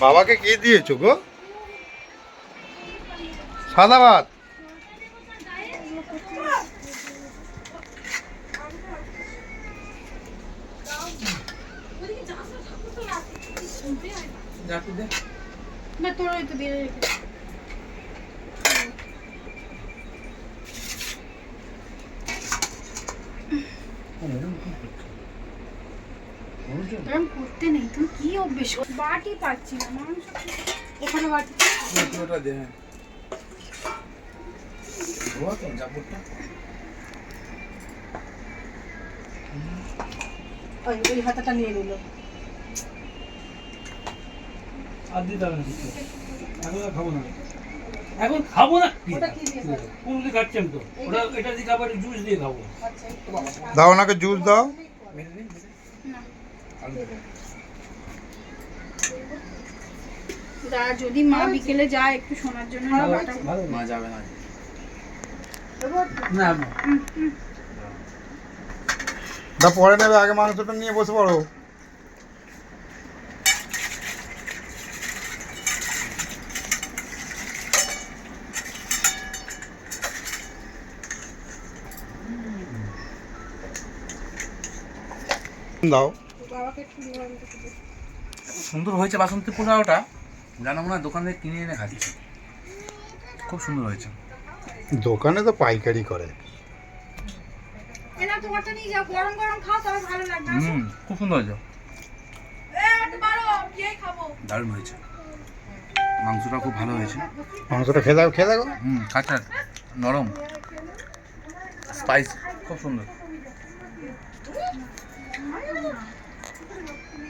বাবাকে কি দিয়েছ গো? সাদা ভাত না তোর ওই তো রেখে এরকম করতে নেই তুমি কি অভ্যেস কর- বাটি পাচ্ছি না মাংস ওখানে বাটি ওই ওই হাতাটা নিয়ে নিল আর দিতে হবে না কিছু। এখন আর খাবো না এখন খাবো না কি? ওটা কি দিয়ে খাবে? কোন দিয়ে খাচ্ছেন তো ওটা এটা দিয়ে খাবার জুস দিয়ে খাবো আচ্ছা একটু বাবা দাও ওনাকে জুস দাও আর যদি মা বিকেলে যায় একটু শোনার জন্য মা যাবে না না। না দা পরে নেবে আগে মাংসটা নিয়ে বসে পড়ো। দাও। সুন্দর হয়েছে বাসন্তী পোলাওটা। যেন মনে হয় দোকানে কিনে এনে খাচ্ছি। খুব সুন্দর হয়েছে। দোকানে তো পাইকারি করে। হুম খুব সুন্দর হয়েছে। দারুণ হয়েছে। মাংসটা খুব ভালো হয়েছে। মাংসটা খেয়ে দাও খেয়ে দাও। হুম কাঁচা নরম। স্পাইস খুব সুন্দর। Thank you.